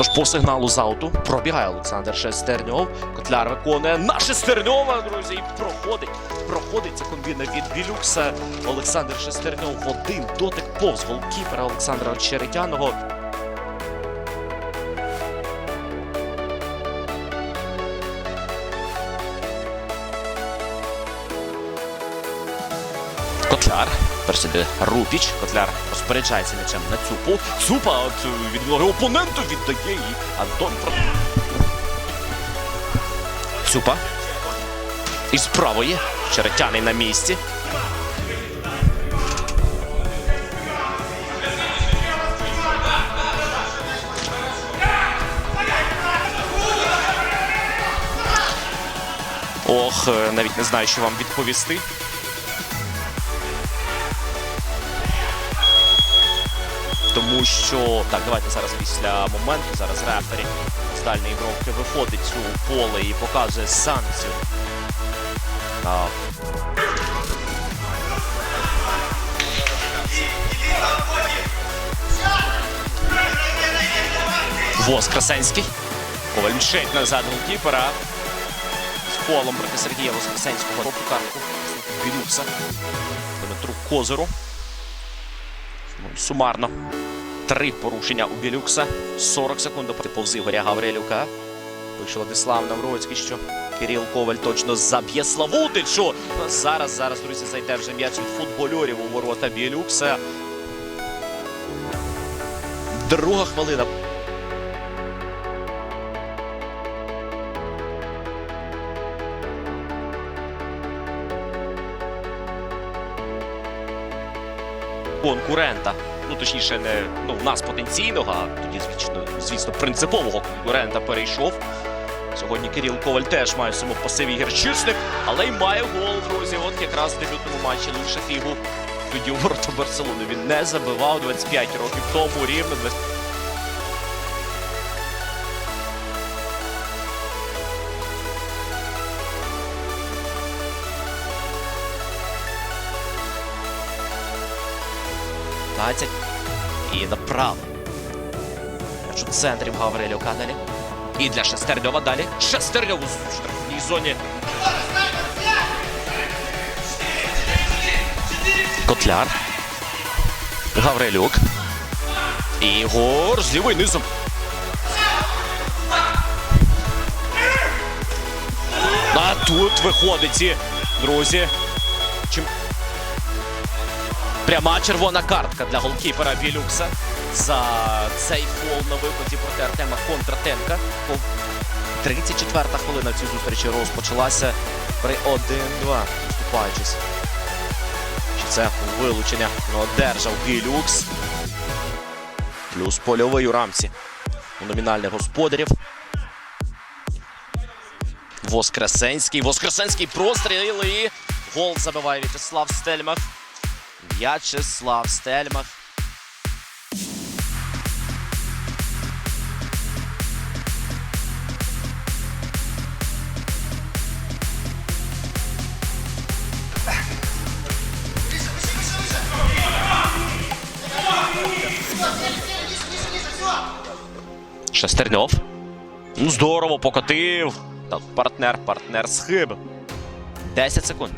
Тож по сигналу з ауту пробігає Олександр Шестерньов. Котляр виконує на Шестерньова, друзі, і проходить. Проходить ця комбіна від Білюкса. Олександр Шестерньов в один дотик повз голкіпера Олександра Черетяного. Котляр. Персиде Рупіч. Котляр розпоряджається м'ячем на цупу. Цупа е, від ноги опоненту віддає і Антон. Цупа. Із правої. Черетяний на місці. Ох, е, навіть не знаю, що вам відповісти. Тому що так, давайте зараз після моменту. Зараз рефері з дальньої бровки виходить у поле і показує санкцію. А, Воз Красенський. Коваль мчить назад голкіпера. З фолом проти Сергія Воскресенського. Робку картку. Білюкса. Дмитру Козиру. Сумарно. Три порушення у Білюкса. 40 секунд до повз Ігоря Гаврилюка. Пише Владислав Навроцький, що Кирил Коваль точно заб'є Славутичу. Зараз, зараз, друзі, зайде вже м'яч від футбольорів у ворота Білюкса. Друга хвилина. Конкурента. Ну, точніше, не ну, в нас потенційного, а тоді, звісно, звісно, принципового конкурента перейшов. Сьогодні Кирил Коваль теж має в своєму пасиві гірчичник, але й має гол, друзі. От якраз в дебютному матчі Лише Фігу тоді у ворота Барселони. Він не забивав 25 років тому рівно. 20 15. І направо. М'яч у центрі в Гаврилюка далі. І для Шестерньова далі. Шестерньов у штрафній зоні. Котляр. Гаврилюк. Ігор з лівий низом. А тут виходить друзі. Чим Пряма червона картка для голкіпера Білюкса за цей фол на виході проти Артема Контратенка. 34-та хвилина цієї зустрічі розпочалася при 1-2, вступаючись. Чи це вилучення одержав Білюкс. Плюс польовий у рамці у номінальних господарів. Воскресенський. Воскресенський простріл і гол забиває В'ячеслав Стельмах. В'ячеслав Стельмах. Шестерньов. Ну, здорово, покотив. Так, партнер, партнер схиб. 10 секунд.